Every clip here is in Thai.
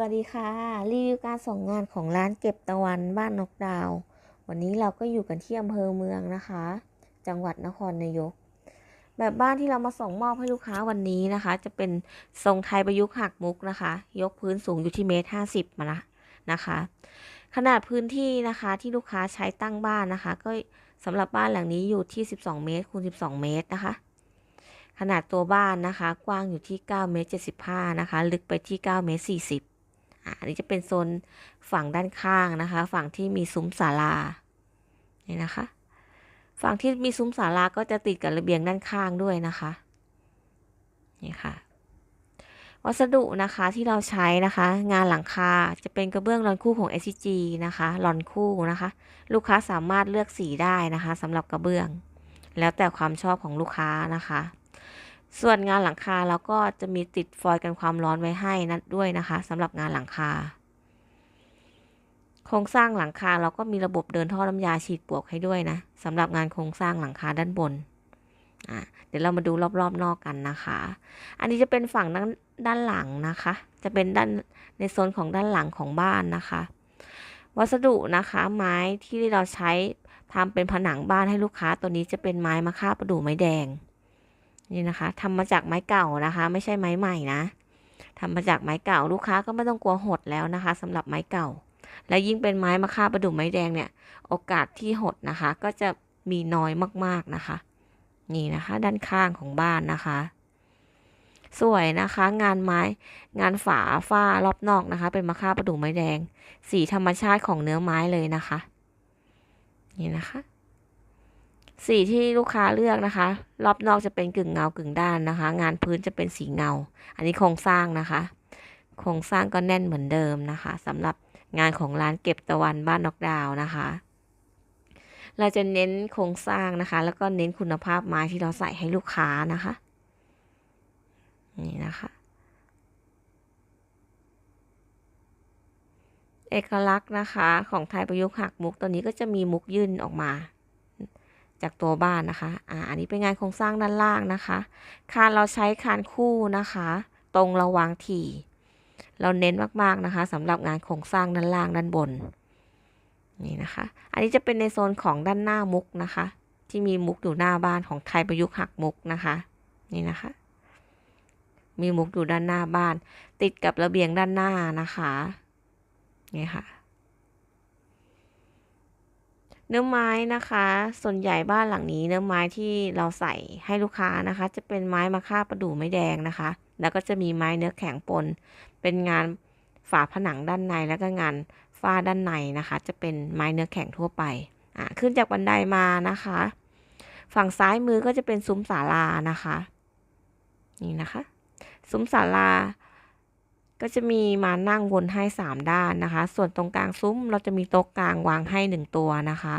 วัสดีค่ะ รีวิวการส่งงานของร้านเก็บตะวันบ้านนกดาว วันนี้เราก็อยู่กันที่อำเภอเมืองนะคะ จังหวัดนครนายก แบบบ้านที่เรามาส่งมอบให้ลูกค้าวันนี้นะคะ จะเป็นทรงไทยประยุกต์หักมุกนะคะ ยกพื้นสูงอยู่ที่เมตรห้าสิบมาละนะคะ ขนาดพื้นที่นะคะที่ลูกค้าใช้ตั้งบ้านนะคะ ก็สำหรับบ้านหลังนี้อยู่ที่12เมตรคูณ12เมตรนะคะขนาดตัวบ้านนะคะ กว้างอยู่ที่9เมตร75นะคะ ลึกไปที่9เมตร40 อันนี้จะเป็นโซนฝั่งด้านข้างนะคะ ฝั่งที่มีซุ้มศาลานี่นะคะ ฝั่งที่มีซุ้มศาลาก็จะติดกับระเบียงด้านข้างด้วยนะคะนี่ค่ะ วัสดุนะคะที่เราใช้นะคะ งานหลังคาจะเป็นกระเบื้องรอนคู่ของ SCG นะคะรอนคู่นะคะ ลูกค้าสามารถเลือกสีได้นะคะสำหรับกระเบื้อง แล้วแต่ความชอบของลูกค้านะคะ ส่วนงานหลังคาเราก็จะมีติดฟอยล์กันความร้อนไว้ให้นัดด้วยนะคะสำหรับงานหลังคา โครงสร้างหลังคาเราก็มีระบบเดินท่อน้ำยาฉีดปวกให้ด้วยนะสำหรับงานโครงสร้างหลังคาด้านบนเดี๋ยวเรามาดูรอบๆนอกกันนะคะ อันนี้จะเป็นฝั่งด้านด้านหลังนะคะ จะเป็นด้านในโซนของด้านหลังของบ้านนะคะ วัสดุนะคะไม้ที่เราใช้ทำเป็นผนังบ้านให้ลูกค้าตัวนี้จะเป็นไม้มะค่าประดู่ไม้แดง นี่นะคะทำมาจากไม้เก่านะคะ ไม่ใช่ไม้ใหม่นะทำมาจากไม้เก่าลูกค้าก็ไม่ต้องกลัวหดแล้วนะคะสำหรับไม้เก่า และยิ่งเป็นไม้มะค่าประดู่ไม้แดงเนี่ย โอกาสที่หดนะคะ ก็จะมีน้อยมากๆนะคะ นี่นะคะ ด้านข้างของบ้านนะคะ สวยนะคะ งานไม้งานฝาฝ้ารอบนอกนะคะ เป็นมะค่าประดู่ไม้แดง สีธรรมชาติของเนื้อไม้เลยนะคะ นี่นะคะ สีที่ลูกค้าเลือกนะคะ รอบนอกจะเป็นกึ่งเงากึ่งด้านนะคะ งานพื้นจะเป็นสีเงา อันนี้โครงสร้างนะคะ โครงสร้างก็แน่นเหมือนเดิมนะคะสำหรับงานของร้านเก็บตะวันบ้านนอกดาวนะคะ เราจะเน้นโครงสร้างนะคะ แล้วก็เน้นคุณภาพไม้ที่เราใส่ให้ลูกค้านะคะ นี่นะคะ เอกลักษณ์นะคะของไทยประยุกต์หักมุกตัวนี้ก็จะมีมุกยื่นออกมา จากตัวบ้านนะคะ อ่า อันนี้เป็นงานโครงสร้างด้านล่างนะคะ คานเราใช้คานคู่นะคะ ตรงระวางถี่ เราเน้นมากๆนะคะสำหรับงานโครงสร้างด้านล่างด้านบน นี่นะคะ อันนี้จะเป็นในโซนของด้านหน้ามุกนะคะ ที่มีมุกอยู่หน้าบ้านของไทยประยุกต์หักมุกนะคะ นี่นะคะ มีมุกอยู่ด้านหน้าบ้าน ติดกับระเบียงด้านหน้านะคะ นี่ค่ะ เนื้อไม้นะคะ ส่วนใหญ่บ้านหลังนี้เนื้อไม้ที่เราใส่ให้ลูกค้านะคะ จะเป็นไม้มะค่าประดู่ไม้แดงนะคะ แล้วก็จะมีไม้เนื้อแข็งปน เป็นงานฝาผนังด้านในแล้วก็งานฝ้าด้านในนะคะ จะเป็นไม้เนื้อแข็งทั่วไปอ่าขึ้นจากบันไดมานะคะ ฝั่งซ้ายมือก็จะเป็นซุ้มศาลานะคะ นี่นะคะ ซุ้มศาลา ก็จะมีมานั่งวนให้สามด้านนะคะ ส่วนตรงกลางซุ้มเราจะมีโต๊ะกลางวางให้หนึ่งตัวนะคะ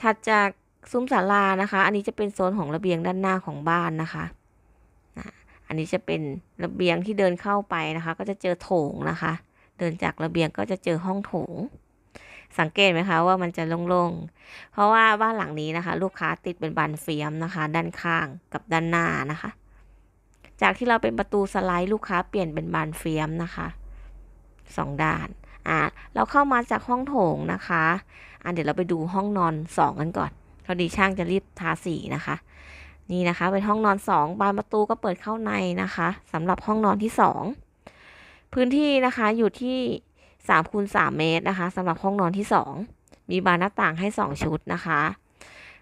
ถัดจากซุ้มศาลานะคะ อันนี้จะเป็นโซนของระเบียงด้านหน้าของบ้านนะคะอะอันนี้จะเป็นระเบียงที่เดินเข้าไปนะคะ ก็จะเจอโถงนะคะ เดินจากระเบียงก็จะเจอห้องโถง สังเกตไหมคะว่ามันจะโล่งๆ เพราะว่าบ้านหลังนี้นะคะ ลูกค้าติดเป็นบานเฟียมนะคะ ด้านข้างกับด้านหน้านะคะ จากที่เราเป็นประตูสไลด์ลูกค้าเปลี่ยนเป็นบานเฟียมนะคะสองด้านอ่าเราเข้ามาจากห้องโถงนะคะอ่าเดี๋ยวเราไปดูห้องนอนสองกันก่อนพอดีช่างจะรีบทาสีนะคะ นี่นะคะเป็นห้องนอนสองบานประตูก็เปิดเข้าในนะคะสำหรับห้องนอนที่สองพื้นที่นะคะอยู่ที่สามคูณสามเมตรนะคะสำหรับห้องนอนที่สองมีบานหน้าต่างให้สองชุดนะคะ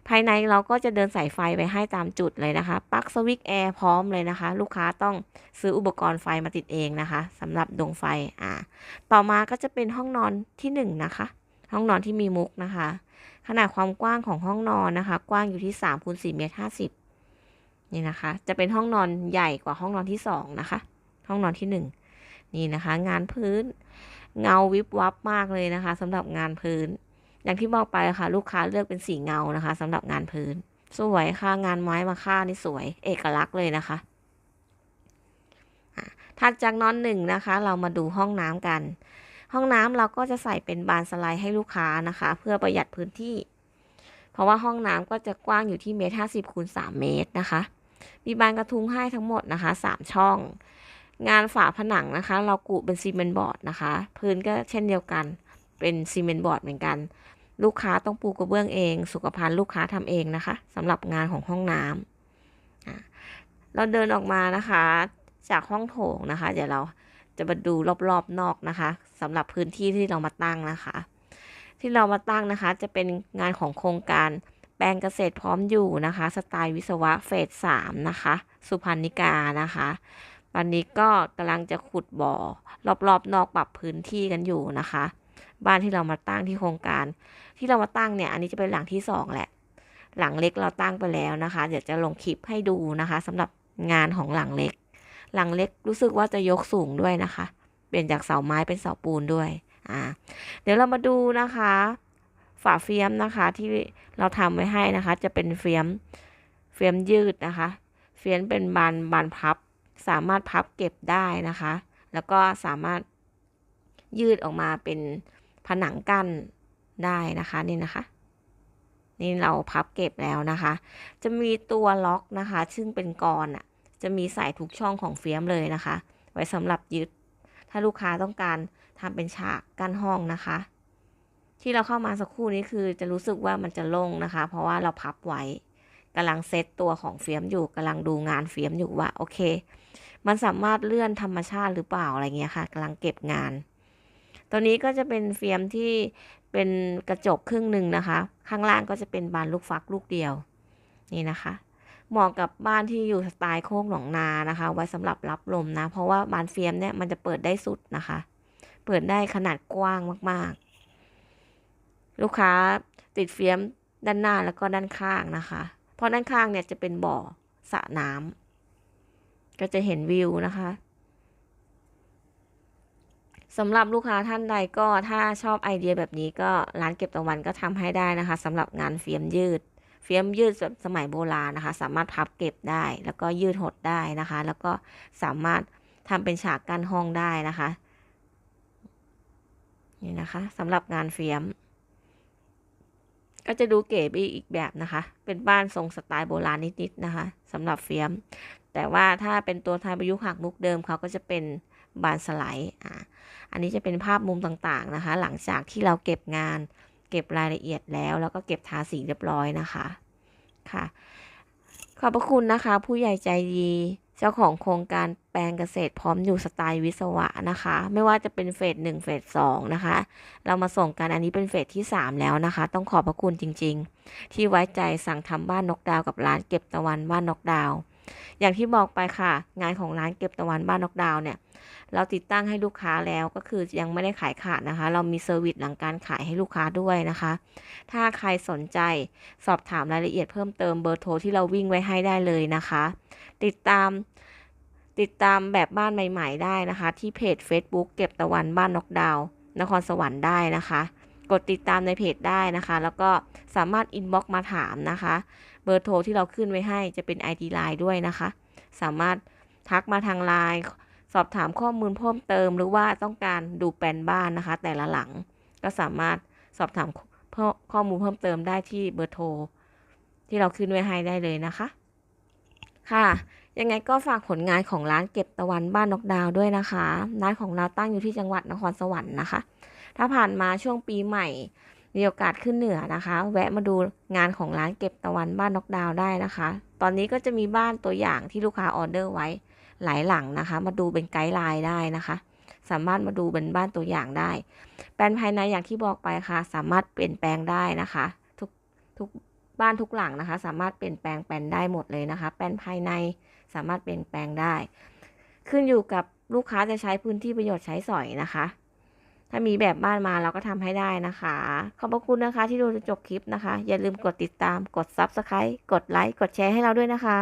ภายในเราก็จะเดินสายไฟไปให้ตามจุดเลยนะคะปลั๊กสวิตช์แอร์พร้อมเลยนะคะ ลูกค้าต้องซื้ออุปกรณ์ไฟมาติดเองนะคะสำหรับดวงไฟอ่าต่อมาก็จะเป็นห้องนอนที่หนึ่งนะคะ ห้องนอนที่มีมุกนะคะ ขนาดความกว้างของห้องนอนนะคะ กว้างอยู่ที่3คูณ4เมตร50นี่นะคะ จะเป็นห้องนอนใหญ่กว่าห้องนอนที่2นะคะ ห้องนอนที่ 1 นี่นะคะ งานพื้นเงาวิบวับมากเลยนะคะสำหรับงานพื้น อย่างที่บอกไปค่ะ ลูกค้าเลือกเป็นสีเงานะคะสำหรับงานพื้น สวยค่ะงานไม้มาค่านี่สวย เอกลักษณ์เลยนะคะถัดจากนอนหนึ่งนะคะ เรามาดูห้องน้ำกัน ห้องน้ำเราก็จะใส่เป็นบานสไลด์ให้ลูกค้านะคะ เพื่อประหยัดพื้นที่ เพราะว่าห้องน้ำก็จะกว้างอยู่ที่เมตรห้าสิบคูณสามเมตรนะคะ มีบานกระทุงให้ทั้งหมดนะคะสามช่อง งานฝาผนังนะคะ เรากุเป็นซีเมนต์บอร์ดนะคะ พื้นก็เช่นเดียวกัน เป็นซีเมนต์บอร์ดเหมือนกัน ลูกค้าต้องปูกระเบื้องเอง สุขภัณฑ์ลูกค้าทำเองนะคะสำหรับงานของห้องน้ำอะเราเดินออกมานะคะ จากห้องโถงนะคะ เดี๋ยวเราจะมาดูรอบๆนอกนะคะสำหรับพื้นที่ที่เรามาตั้งนะคะ ที่เรามาตั้งนะคะ จะเป็นงานของโครงการแปลงเกษตรพร้อมอยู่นะคะ สไตล์วิศวะเฟสสามนะคะ สุพรรณิกานะคะตอนนี้ก็กำลังจะขุดบ่อ รอบๆนอกปรับพื้นที่กันอยู่นะคะ บ้านที่เรามาตั้งที่โครงการ ที่เรามาตั้งเนี่ยอันนี้จะเป็นหลังที่สองแหละ หลังเล็กเราตั้งไปแล้วนะคะ เดี๋ยวจะลงคลิปให้ดูนะคะสำหรับงานของหลังเล็ก หลังเล็กรู้สึกว่าจะยกสูงด้วยนะคะ เปลี่ยนจากเสาไม้เป็นเสาปูนด้วยอ่าเดี๋ยวเรามาดูนะคะฝาเฟียมนะคะที่เราทำไว้ให้นะคะ จะเป็นเฟียมเฟียมยืดนะคะ เฟียมเป็นบานบานพับ สามารถพับเก็บได้นะคะ แล้วก็สามารถ ยืดออกมาเป็นผนังกั้นได้นะคะนี่นะคะ นี่เราพับเก็บแล้วนะคะ จะมีตัวล็อกนะคะ ซึ่งเป็นกรอะจะมีใส่ทุกช่องของเฟียมเลยนะคะ ไว้สำหรับยึด ถ้าลูกค้าต้องการทำเป็นฉากกั้นห้องนะคะ ที่เราเข้ามาสักครู่นี้คือจะรู้สึกว่ามันจะโล่งนะคะ เพราะว่าเราพับไว้กำลังเซตตัวของเฟียมอยู่กำลังดูงานเฟียมอยู่ว่าโอเค มันสามารถเลื่อนธรรมชาติหรือเปล่าอะไรเงี้ยค่ะกำลังเก็บงาน ตัวนี้ก็จะเป็นเฟียมที่เป็นกระจกครึ่งหนึ่งนะคะ ข้างล่างก็จะเป็นบานลูกฟักลูกเดียว นี่นะคะเหมาะกับบ้านที่อยู่สไตล์โค้งหนองนานะคะ ไว้สำหรับรับลมนะ เพราะว่าบานเฟียมเนี่ยมันจะเปิดได้สุดนะคะ เปิดได้ขนาดกว้างมากๆ ลูกค้าติดเฟียมด้านหน้าแล้วก็ด้านข้างนะคะ เพราะด้านข้างเนี่ยจะเป็นบ่อสระน้ำก็จะเห็นวิวนะคะ สำหรับลูกค้าท่านใดก็ถ้าชอบไอเดียแบบนี้ก็ร้านเก็บตะวันก็ทำให้ได้นะคะสำหรับงานเฟียมยืด เฟียมยืดแบบสมัยโบราณนะคะ สามารถพับเก็บได้ แล้วก็ยืดหดได้นะคะ แล้วก็สามารถทำเป็นฉากกั้นห้องได้นะคะนี่นะคะสำหรับงานเฟียม ก็จะดูเก๋ไปอีกแบบนะคะ เป็นบ้านทรงสไตล์โบราณนิดๆนะคะสำหรับเฟียม แต่ว่าถ้าเป็นตัวไทยประยุกต์หักมุกเดิมเขาก็จะเป็น บานสไลด์อ่าอันนี้จะเป็นภาพมุมต่างๆนะคะ หลังจากที่เราเก็บงาน เก็บรายละเอียดแล้ว แล้วก็เก็บทาสีเรียบร้อยนะคะค่ะ ขอบพระคุณนะคะ ผู้ใหญ่ใจดีเจ้าของโครงการแปลงเกษตรพร้อมอยู่สไตล์วิศวะนะคะ ไม่ว่าจะเป็นเฟสหนึ่งเฟสสองนะคะ เรามาส่งกันอันนี้เป็นเฟสที่ 3 แล้วนะคะ ต้องขอบพระคุณจริง ๆ ที่ไว้ใจสั่งทำบ้านนกดาวกับร้านเก็บตะวันบ้านนกดาว อย่างที่บอกไปค่ะ งานของร้านเก็บตะวันบ้านนกดาวเนี่ย เราติดตั้งให้ลูกค้าแล้วก็คือยังไม่ได้ขายขาดนะคะ เรามีเซอร์วิสหลังการขายให้ลูกค้าด้วยนะคะ ถ้าใครสนใจสอบถามรายละเอียดเพิ่มเติมเบอร์โทรที่เราวิ่งไว้ให้ได้เลยนะคะ ติดตามติดตามแบบบ้านใหม่ ๆ ได้นะคะ ที่เพจ Facebook เก็บตะวันบ้านนกดาวนครสวรรค์ได้นะคะ กดติดตามในเพจได้นะคะ แล้วก็สามารถอินบ็อกมาถามนะคะ เบอร์โทรที่เราขึ้นไว้ให้จะเป็น ID Line ด้วยนะคะ สามารถทักมาทางไลน์สอบถามข้อมูลเพิ่มเติม หรือว่าต้องการดูแปลนบ้านนะคะ แต่ละหลังก็สามารถสอบถามข้อมูลเพิ่มเติมได้ที่เบอร์โทรที่เราขึ้นไว้ให้ได้เลยนะคะ ค่ะ ยังไงก็ฝากผลงานของร้านเก็บตะวันบ้านนกดาวด้วยนะคะ ร้านของเราตั้งอยู่ที่จังหวัดนครสวรรค์นะคะ ถ้าผ่านมาช่วงปีใหม่มีโอกาสขึ้นเหนือนะคะ แวะมาดูงานของร้านเก็บตะวันบ้านนกดาวได้นะคะ ตอนนี้ก็จะมีบ้านตัวอย่างที่ลูกค้าออเดอร์ไว้หลายหลังนะคะ มาดูเป็นไกด์ไลน์ได้นะคะ สามารถมาดูเป็นบ้านตัวอย่างได้ แปลนภายในอย่างที่บอกไปค่ะ สามารถเปลี่ยนแปลงได้นะคะ ทุกทุกบ้านทุกหลังนะคะ สามารถเปลี่ยนแปลงแปลนได้หมดเลยนะคะ แปลนภายในสามารถเปลี่ยนแปลงได้ ขึ้นอยู่กับลูกค้าจะใช้พื้นที่ประโยชน์ใช้สอยนะคะ ถ้ามีแบบบ้านมาเราก็ทำให้ได้นะคะ ขอบพระคุณนะคะที่ดูจนจบคลิปนะคะ อย่าลืมกดติดตาม กด Subscribe กดไลค์ กดแชร์ให้เราด้วยนะคะ